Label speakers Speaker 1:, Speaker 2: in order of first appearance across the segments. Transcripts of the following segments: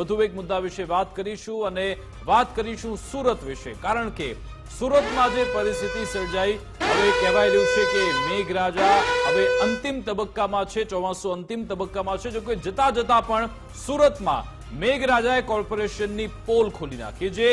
Speaker 1: વધુ એક મુદ્દા વિશે વાત કરીશું અને વાત કરીશું સુરત વિશે. કારણ કે સુરતમાં જે પરિસ્થિતિ સર્જાઈ, હવે કહેવાય રહ્યું છે કે મેઘરાજા હવે અંતિમ તબક્કામાં છે, ચોમાસું અંતિમ તબક્કામાં છે, જો કે જતા જતા પણ સુરતમાં મેઘરાજાએ કોર્પોરેશનની પોલ ખોલી નાખી જે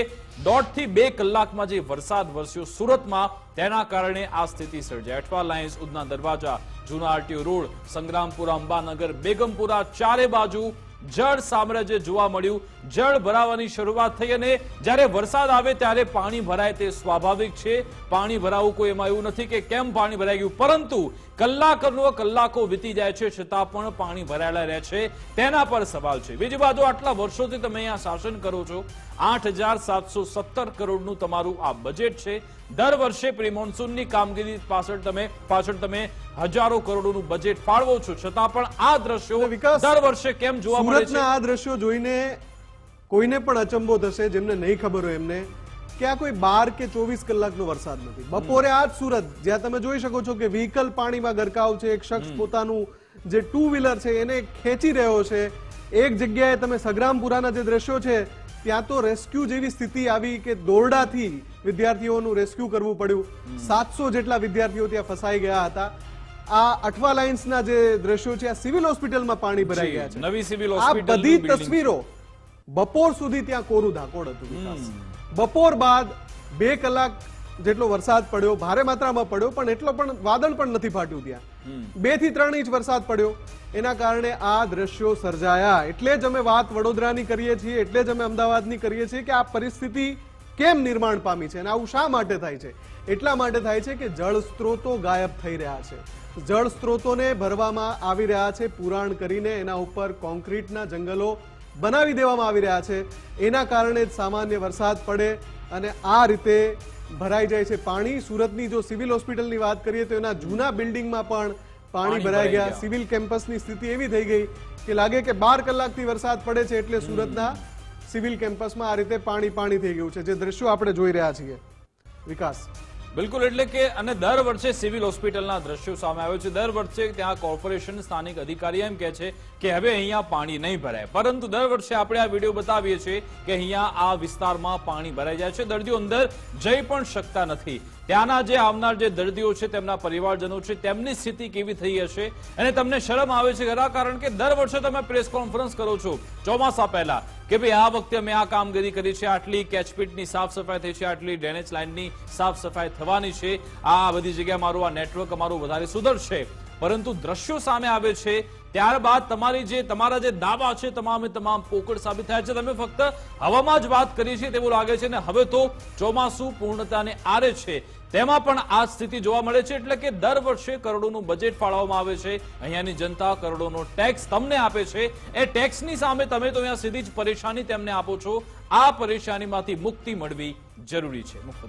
Speaker 1: દોઢથી બે કલાકમાં જે વરસાદ વરસ્યો સુરતમાં, તેના કારણે આ સ્થિતિ સર્જાઈ. અઠવા લાઇન્સ ઉદના દરવાજા, જૂના આરટીઓ રોડ, સંગ્રામપુરા, અંબાનગર, બેગમપુરા, ચારે બાજુ જળ સામ્રાજ્ય જોવા મળ્યું. જળ ભરાવાની શરૂઆત થઈ અને જ્યારે વરસાદ આવે ત્યારે પાણી ભરાય તે સ્વાભાવિક છે. પાણી ભરાવું કોઈ એમાં એવું નથી કે કેમ પાણી ભરાઈ ગયું. પરંતુ કલાકનો કલાકો વીતી જાય છે છતાં પણ પાણી ભરાયેલા રહે છે. તેના પર સવાલ છે. બીજી બાજુ આટલા વર્ષોથી તમે અહીંયા શાસન કરો છો. આઠ કરોડનું તમારું આ બજેટ છે. દર વર્ષે પ્રી મોન્સૂનની કામગીરી પાછળ તમે પાછળ તમે હજારો કરોડોનું બજેટ ફાળવો છો. છતાં પણ આ દ્રશ્યો
Speaker 2: વિકાસ,
Speaker 1: દર વર્ષે કેમ જોવા મળે છે?
Speaker 2: આ દ્રશ્યો જોઈને કોઈને પણ અચંબો થશે જેમને નહીં ખબર હોય એમને. કે આ કોઈ બાર કે ચોવીસ કલાકનો વરસાદ નથી. બપોરે આ જ સુરત જ્યાં તમે જોઈ શકો છો કે વ્હીકલ પાણીમાં ગરકાવ છે એક શખ્સ પોતાનું જે ટુ વ્હીલર છે એને ખેંચી રહ્યો છે. એક જગ્યાએ તમે સગ્રામપુરાના જે દ્રશ્યો છે ત્યાં તો રેસ્ક્યુ જેવી સ્થિતિ આવી કે દોરડાથી વિદ્યાર્થીઓનું રેસ્ક્યુ કરવું પડ્યું. સાતસો જેટલા વિદ્યાર્થીઓ ત્યાં ફસાઈ ગયા હતા. આ અઠવા લાઇન્સના જે દ્રશ્યો છે આ સિવિલ હોસ્પિટલમાં પાણી ભરાઈ ગયા છે.
Speaker 1: નવી સિવિલ
Speaker 2: આ બધી તસવીરો બપોર સુધી ત્યાં કોરું ધાકોડ હતું બપોર બાદ બે કલાક જેટલો વરસાદ પડ્યો ભારે માત્રામાં પડ્યો પણ એટલો પણ વાદળ પણ નથી ફાટ્યું ત્યાં. બેથી ત્રણ ઇંચ વરસાદ પડ્યો. એના કારણે આ દ્રશ્યો સર્જાયા. એટલે જ અમે વાત વડોદરાની કરીએ છીએ એટલે જ અમે અમદાવાદની કરીએ છીએ કે આ પરિસ્થિતિ કેમ નિર્માણ પામી છે અને આવું શા માટે થાય છે? એટલા માટે થાય છે કે જળ સ્ત્રોતો ગાયબ થઈ રહ્યા છે. જળ સ્ત્રોતોને ભરવામાં આવી રહ્યા છે પુરાણ કરીને એના ઉપર કોન્ક્રીટના જંગલો બનાવી દેવામાં આવી રહ્યા છે. એના કારણે જ સામાન્ય વરસાદ પડે અને આ રીતે ભરાઈ જાય છે પાણી. સુરતની જો સિવિલ હોસ્પિટલની વાત કરીએ તો એના જૂના બિલ્ડિંગમાં પણ પાણી ભરાઈ ગયા. સિવિલ કેમ્પસની સ્થિતિ એવી થઈ ગઈ કે લાગે કે બાર કલાકથી વરસાદ પડે છે એટલે સુરતના સિવિલ કેમ્પસમાં આ રીતે પાણી પાણી થઈ ગયું છે. જે દ્રશ્યો આપણે જોઈ રહ્યા છીએ. વિકાસ.
Speaker 1: બિલકુલ, એટલે કે, અને દર વર્ષે સિવિલ હોસ્પિટલના દ્રશ્યો સામે આવ્યો છે. દર વર્ષે ત્યાં કોર્પોરેશન સ્થાનિક અધિકારી એમ કહે છે કે હવે અહીંયા પાણી નહીં ભરાય. પરંતુ દર વર્ષે આપણે આ વીડિયો બતાવીએ છીએ કે અહીંયા આ વિસ્તારમાં પાણી ભરાઈ જાય છે. દર્દીઓ અંદર જઈ પણ શકતા નથી. ત્યાંના જે આવનાર જે દર્દીઓ છે, તેમના પરિવારજનો છે, તેમની સ્થિતિ કેવી થઈ હશે? અને તમને શરમ આવે છે ખરા કારણ કે દર વર્ષે તમે પ્રેસ કોન્ફરન્સ કરો છો. ચોમાસા પહેલા કે ભાઈ, આ વખતે અમે આ કામગીરી કરી છે, આટલી કેચપીટની સાફ સફાઈ થઈ છે, આટલી ડ્રેનેજ લાઇનની સાફ સફાઈ થવાની છે. આ બધી જગ્યાએ મારું આ નેટવર્ક અમારું વધારે સુધરશે. પરંતુ દ્રશ્યો સામે આવે છે, ત્યારબાદ તમારી જે, તમારા જે દાવા છે, તમામે તમામ પોકળ સાબિત થયા છે. તમે ફક્ત હવામાં જ વાત કરી છે તેવું લાગે છે ને હવે તો ચોમાસું પૂર્ણતાને આરે છે. તેમાં પણ આ સ્થિતિ જોવા મળે છે, એટલે કે દર વર્ષે કરોડોનું બજેટ ફાળવવામાં આવે છે. અહીંયાની જનતા કરોડોનો ટેક્સ તમને આપે છે. એ ટેક્સની સામે તમે તો અહીંયા સીધી જ પરેશાની તેમને આપો છો. આ પરેશાનીમાંથી મુક્તિ મળવી જરૂરી છે.